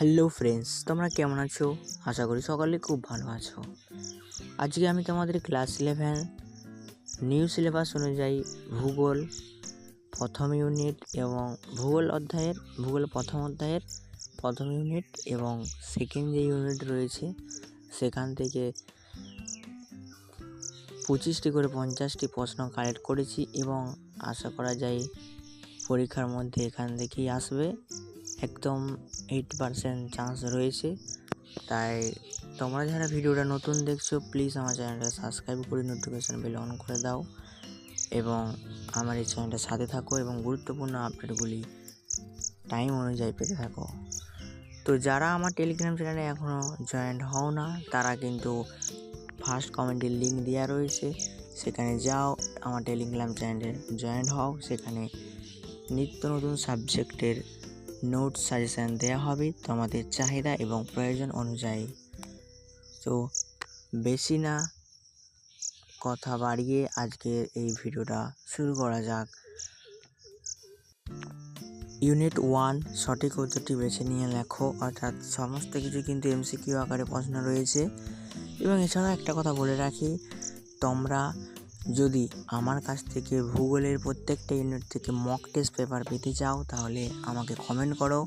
Hello friends, তোমরা কেমন আছো? আশা করি সকলে খুব ভালো আছো। আজকে আমি তোমাদের ক্লাস ইলেভেন নিউ সিলেবাস অনুযায়ী ভূগোল প্রথম ইউনিট এবং ভূগোল অধ্যায়ের, ভূগোল প্রথম অধ্যায়ের প্রথম ইউনিট এবং সেকেন্ড যে ইউনিট রয়েছে, সেখান থেকে পঁচিশটি করে পঞ্চাশটি প্রশ্ন কালেক্ট করেছি এবং আশা করা যায় পরীক্ষার মধ্যে এখান থেকেই আসবে। একদম এইট পারসেন্ট চান্স রয়েছে। তাই তোমরা যারা ভিডিওটা নতুন দেখছ প্লিজ আমার চ্যানেলটা সাবস্ক্রাইব করে নোটিফিকেশান বেল অন করে দাও এবং আমার এই চ্যানেলটার সাথে থাকো এবং গুরুত্বপূর্ণ আপডেটগুলি টাইম অনুযায়ী পেতে থাকো। তো যারা আমার টেলিগ্রাম চ্যানেলে এখনও জয়েন্ট হও না, তারা কিন্তু ফার্স্ট কমেন্টের লিঙ্ক দেওয়া রয়েছে। সেখানে যাও, আমার টেলিগ্রাম চ্যানেলে জয়েন্ট হও। সেখানে নিত্য নতুন সাবজেক্টের নোট সাজেশান দেওয়া হবে তোমাদের চাহিদা এবং প্রয়োজন অনুযায়ী। তো বেশি না, কথা বাড়িয়ে আজকের এই ভিডিওটা শুরু করা যাক। ইউনিট ওয়ান সঠিক উত্তরটি বেছে নিয়ে লেখো, অর্থাৎ সমস্ত কিছু কিন্তু এমসিকিউ আকারে প্রশ্ন রয়েছে। এবং এছাড়া একটা কথা বলে রাখি, তোমরা যদি আমার কাছ থেকে ভূগোলের প্রত্যেকটা ইউনিট থেকে মক টেস্ট পেপার পেতে চাও, তাহলে আমাকে কমেন্ট করো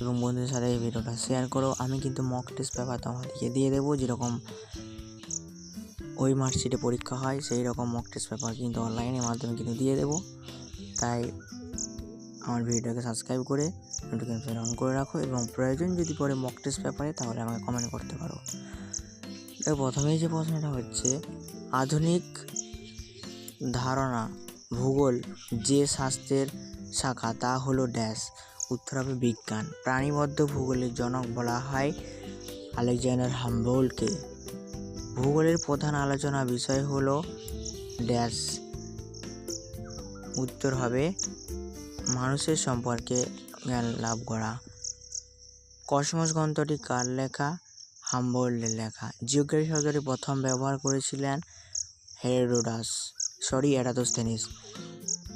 এবং বন্ধুদের সাথে এই ভিডিওটা শেয়ার করো। আমি কিন্তু মক টেস্ট পেপার তোমাদেরকে দিয়ে দেবো। যেরকম ওই মার্কশিটে পরীক্ষা হয় সেই রকম মক টেস্ট পেপার কিন্তু অনলাইনের মাধ্যমে কিন্তু দিয়ে দেবো। তাই আমার ভিডিওটাকে সাবস্ক্রাইব করে নোটিফিকেশন অন করে রাখো এবং প্রয়োজন যদি পরে মক টেস্ট পেপারে তাহলে আমাকে কমেন্ট করতে পারো। প্রথমেই যে প্রশ্নটা হচ্ছে, আধুনিক ধারণা, ভূগোল, যে শাস্ত্রের শাখা তা হলো ড্যাশ উত্তর হবে বিজ্ঞান প্রাণীবদ্ধ ভূগোলের জনক বলা হয় আলেকজান্ডার হাম্বোল্টকে ভূগোলের প্রধান আলোচনা বিষয় হলো ড্যাশ। উত্তর হবে মানুষের সম্পর্কে জ্ঞান লাভ করা। কসমস গ্রন্থটি কার লেখা? হাম্বোল্টের লেখা। জিওগ্রাফি শব্দটি প্রথম ব্যবহার করেছিলেন হেরোডাস সরি অ্যারাতোস্থেনিস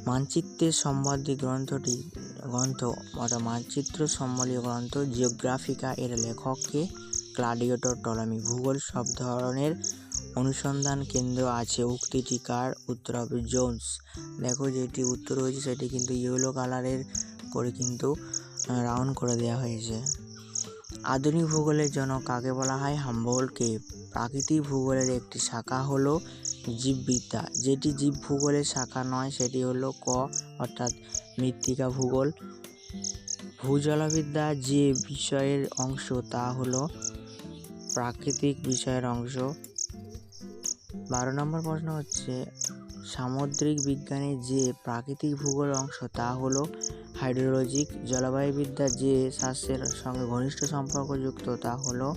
মানচিত্রের সম্বন্ধে গ্রন্থটি, গ্রন্থ অর্থাৎ মানচিত্র সম্বলীয় গ্রন্থ জিওগ্রাফিকা এর লেখককে ক্লাডিয়েটর টলামি। ভূগোল সব ধরনের অনুসন্ধান কেন্দ্র আছে। উক্তিটি কার উত্তর হবে জোন্স। দেখো, যেটি উত্তর হয়েছে সেটি কিন্তু ইয়েলো কালারের করে কিন্তু রাউন্ড করে দেওয়া হয়েছে। আধুনিক ভূগোলের জন্য কাকে বলা হয়? হাম্বোল্টকে প্রাকৃতিক ভূগোলের একটি শাখা হলো জীববিদ্যা। যেটি জীব ভূগোলের শাখা নয়, সেটি হলো ক, অর্থাৎ মৃত্তিকা ভূগোল। ভূজলবিদ্যা যে বিষয়ের অংশ, তা হলো প্রাকৃতিক বিষয়ের অংশ। বারো নম্বর প্রশ্ন হচ্ছে, সামুদ্রিক বিজ্ঞানে যে প্রাকৃতিক ভূগোল অংশ, তা হলো হাইড্রোলজিক। জলবায়ুবিদ্যা যে শাস্ত্রের সঙ্গে ঘনিষ্ঠ সম্পর্কযুক্ত, তা হলো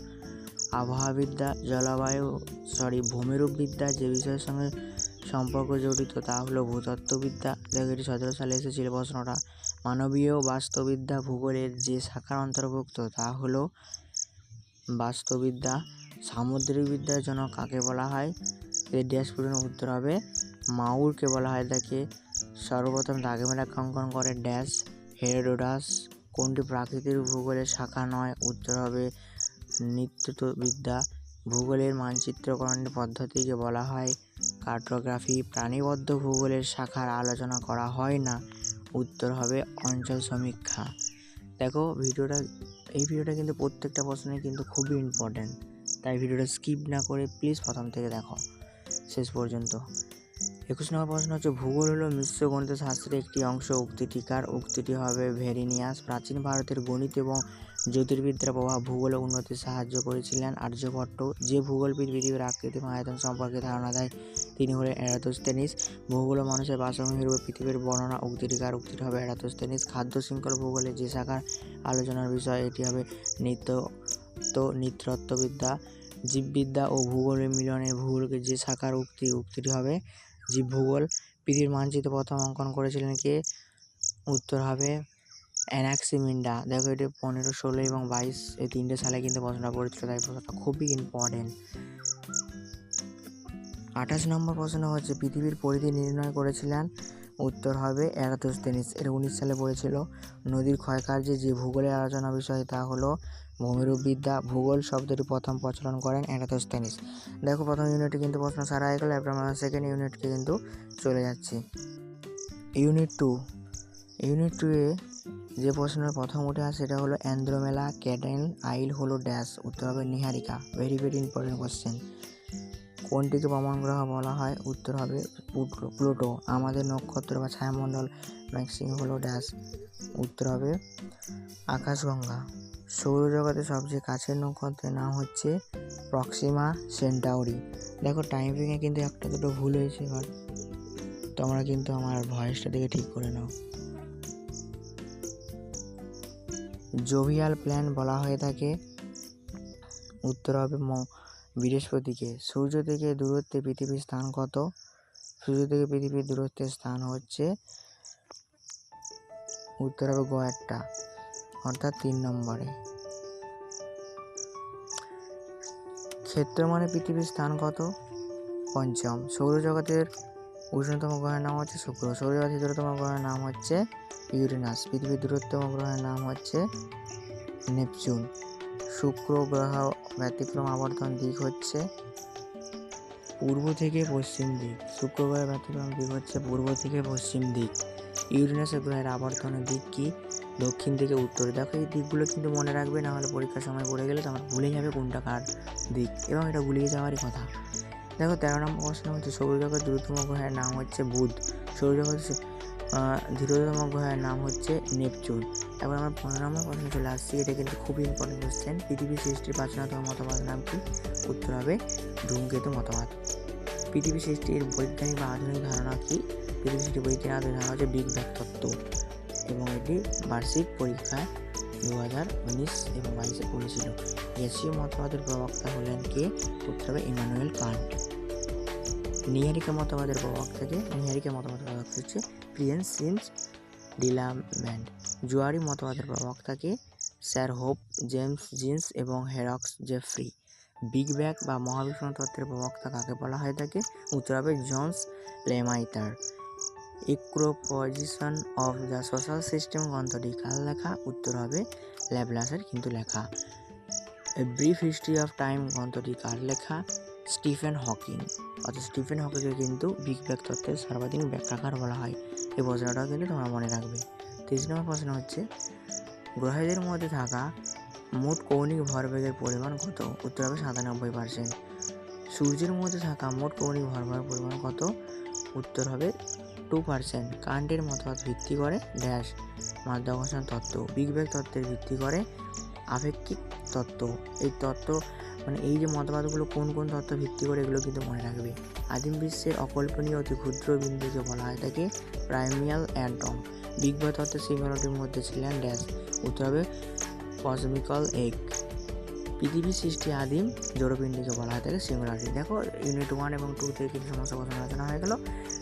আবহাওয়াবিদ্যা, জলবায়ু সরি ভূমিরূপবিদ্যা যে বিষয়ের সঙ্গে সম্পর্ক জড়িত, তা হলো ভূতত্ত্ববিদ্যা। দেখো, এটি সতেরো সালে এসেছিল প্রশ্নটা। মানবীয় বাস্তুবিদ্যা ভূগোলের যে শাখার অন্তর্ভুক্ত, তা হলো বাস্তুবিদ্যা সামুদ্রিক বিদ্যার জন্য কাকে বলা হয়? এর ড্যাশ পূরণ উত্তর হবে মাউরকে বলা হয়। তাকে সর্বপ্রথম দাগেমেলাকে অঙ্কন করে ড্যাশ হেরোডাস। কোনটি প্রাকৃতিক ভূগোলের শাখা নয়? উত্তর হবে নৃত্যবিদ্যা ভূগোলের মানচিত্রকরণ পদ্ধতিকে বলা হয়। কার্টোগ্রাফি প্রাণীবদ্ধ ভূগোলের শাখার আলোচনা করা হয় না। উত্তর হবে অঞ্চল সমীক্ষা। দেখো, ভিডিওটা, এই ভিডিওটা কিন্তু প্রত্যেকটা প্রশ্নে কিন্তু খুবই ইম্পর্ট্যান্ট তাই ভিডিওটা স্কিপ না করে প্লিজ প্রথম থেকে দেখো। শেষ পর্যন্ত। একুশ নম্বর প্রশ্ন হচ্ছে, ভূগোল হলো মিশ্র গণিত শাস্ত্রের একটি অংশ। উক্তিটিকার উক্তিটি হবে ভেরিনিয়াস, প্রাচীন ভারতের গণিত এবং জ্যোতির্বিদ্যার প্রভাব ভূগোল উন্নতি সাহায্য করেছিলেন। আর্যভট্ট যে ভূগোলবিদ পৃথিবীর আকৃতি আয়তন সম্পর্কে ধারণা দেয়, তিনি হলেন এরাতোস্তেনিস ভূগোল মানুষের বাসভূমি রূপে পৃথিবীর বর্ণনা উক্তিটিকার উক্তিটি হবে এরাতোস্তেনিস খাদ্য শৃঙ্খল ভূগোলে যে শাখার আলোচনার বিষয়, এটি হবে নিত্য তো নৃতত্ত্ববিদ্যা জীববিদ্যা ও ভূগোলের মিলনের ভূগোলকে যে শাখার উক্তি উক্তিটি হবে জীব ভূগোল পৃথিবীর মানচিত্র প্রথম অঙ্কন করেছিলেন কে? উত্তর হবে অ্যানাক্সিমিন্ডা দেখো এটি পনেরো, ষোলো এবং বাইশ এই তিনটে সালে কিন্তু প্রশ্নটা পড়েছিল তাই প্রশ্নটা খুবই ইম্পর্টেন্ট আঠাশ নম্বর প্রশ্ন হচ্ছে, পৃথিবীর পরিধি নির্ণয় করেছিলেন উত্তর হবে এরাতোস্তেনিস এটা উনিশ সালে পড়েছিল নদীর ক্ষয়কার্যে যে ভূগোলের আলোচনা বিষয়, তা হলো ভূমিরূপবিদ্যা। ভূগোল শব্দটি প্রথম প্রচলন করেন এরাতোস্তেনিস দেখো প্রথম ইউনিটে কিন্তু প্রশ্ন সারা হয়ে গেলো, এরপর আমরা সেকেন্ড ইউনিটকে কিন্তু চলে যাচ্ছি। ইউনিট টু ইউনিট টুয়ে যে প্রশ্নের প্রথম উঠে আসে, সেটা হলো, অ্যান্ড্রোমেলা ক্যাডেন আইল হলো ড্যাশ। উত্তর হবে, নিহারিকা। ভেরি ভেরি ইম্পর্টেন্ট কোশ্চেন কোনটিকে প্রমাণ গ্রহ বলা হয়? উত্তর হবে, প্লুটো- আমাদের নক্ষত্র বা ছায়ামণ্ডল ম্যাক্সিম হলো ড্যাশ। উত্তর হবে, আকাশগঙ্গা। সৌরজগতের সবচেয়ে কাছের নক্ষত্রের নাম হচ্ছে প্রক্সিমা সেন্টাউরি। দেখো টাইমিংয়ে কিন্তু একটা দুটো ভুল হয়েছে এবার তোমরা কিন্তু আমার ভয়েসটা দেখে ঠিক করে নাও। জোভিয়াল প্ল্যান বলা হয়ে থাকে। উত্তর হবে বৃহস্পতিকে। সূর্য থেকে দূরত্বে পৃথিবীর স্থান কত? সূর্য থেকে পৃথিবীর দূরত্বের স্থান হচ্ছে, উত্তর হবে গোয়ারটা অর্থাৎ তিন নম্বরে। ক্ষেত্র মানে পৃথিবীর স্থান কত? পঞ্চম। সৌরজগতের উষ্ণতম গ্রহের নাম হচ্ছে শুক্র। সৌরজগতের দূরতম গ্রহের নাম হচ্ছে ইউরেনাস। পৃথিবীর দূরতম গ্রহের নাম হচ্ছে নেপচুন। শুক্র গ্রহ ব্যতিক্রম আবর্তন দিক হচ্ছে পূর্ব থেকে পশ্চিম দিক। শুক্র গ্রহের ব্যতিক্রম দিক হচ্ছে পূর্ব থেকে পশ্চিম দিক। ইউরেনাসের গ্রহের আবর্তনের দিক কি? দক্ষিণ থেকে উত্তরে। দেখো এই দিকগুলো কিন্তু মনে রাখবে, না হলে পরীক্ষার সময় পড়ে গেলে তোমার ভুলে যাবে কোনটা কার দিক। এবং এটা গুলিয়ে যাওয়ারই কথা। দেখো তেরো নম্বর প্রশ্ন হচ্ছে সৌরজগতের দ্রুততম গ্রহের নাম হচ্ছে বুধ। সৌরজগতের ধীরতম গ্রহের নাম হচ্ছে নেপচুন। এবার আমার পনেরো নম্বর প্রশ্ন চলে আসছি। এটা কিন্তু খুবই ইম্পর্টেন্ট কোশ্চেন পৃথিবী সৃষ্টির প্রাচীনতম মতবাদ নাম কি? উত্তর হবে ধূমকেতু মতবাদ। পৃথিবী সৃষ্টির বৈজ্ঞানিক বা আধুনিক ধারণা কি? পৃথিবী সৃষ্টির বৈজ্ঞানিক আধুনিক ধারণা হচ্ছে বিগ ব্যাং তত্ত্ব। এবং এটি বার্ষিক পরীক্ষায় দু হাজার উনিশ এবং বাইশে পড়েছিল। এশীয় মতবাদের প্রবক্তা হলেন কে? উত্তর হবে ইমানুয়েল কান্ট। নিহারিকা মতবাদের প্রবক্তাকে নিহারিকা মতবাদের প্রবক্তা হচ্ছে প্রিয়েন্স সিমস ডিলাম্যান্ড জুয়ারি মতবাদের প্রবক্তাকে স্যার হোপ, জেমস জিন্স এবং হেরক্স জেফ্রি। বিগ ব্যাগ বা মহাবিষ্ণ তত্ত্বের প্রবক্তা কাকে বলা হয় থাকে? উত্তর হবে জনস লেমাইটার ইক্রোপজিশন অফ দ্য সোশ্যাল সিস্টেম গ্রন্থটি কার লেখা? উত্তর হবে ল্যাবলাসের কিন্তু লেখা। ব্রিফ হিস্ট্রি অফ টাইম গ্রন্থটি কার লেখা? Stephen Hawking. অর্থাৎ স্টিফেন হকিংকে কিন্তু বিগ ব্যাগ তত্ত্বের সর্বাধিক ব্যাখ্যাকার বলা হয়। এই প্রশ্নটাও কিন্তু তোমরা মনে রাখবে। তেইশ নম্বর প্রশ্ন হচ্ছে গ্রহেদের মধ্যে থাকা মোট কৌণিক ভরবেগের পরিমাণ কত? উত্তর হবে সাতানব্বই পার্সেন্ট সূর্যের মধ্যে থাকা মোট কৌণিক ভরবেগের পরিমাণ কত? উত্তর হবে টু পার্সেন্ট কান্টের মতবাদ ভিত্তি করে ড্যাশ মাধ্যাকর্ষণ তত্ত্ব। বিগ ব্যাগ তত্ত্বের ভিত্তি করে আপেক্ষিক তত্ত্ব। এই তত্ত্ব মানে এই যে মতবাদগুলো কোন কোন তত্ত্ব ভিত্তি করে এগুলো কিন্তু মনে রাখবে। আদিম বিশ্বের অকল্পনীয়, অতি ক্ষুদ্র বিন্দুকে বলা হয় থাকে প্রাইমিয়াল অ্যাটম বিগ ব্যাং তত্ত্বের সিঙ্গুলারিটির মধ্যে ছিলেন ড্যাশ। উত্তর হবে কসমিক্যাল এগ পৃথিবী সৃষ্টি আদিম জড়পিণ্ডকে বলা হয় থাকে সিঙ্গুলারিটি দেখো ইউনিট ওয়ান এবং টু থেকে কিছু সমস্যা কথা আলোচনা হয়ে গেল।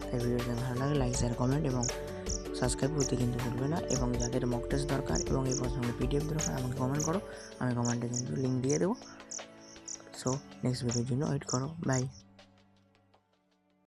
তাই ভিডিওটি ভালো লাগে লাইক শেয়ার কমেন্ট এবং সাবস্ক্রাইব করতে কিন্তু ভুলবে না। এবং যাদের মক টেস্ট দরকার এবং এই প্রশ্নগুলো পিডিএফ দরকার, আমাকে কমেন্ট করো। আমি কমেন্টে কিন্তু লিঙ্ক দিয়ে দেবো। সো নেক্সট ভিডিওর জন্য ওয়েট করো বাই।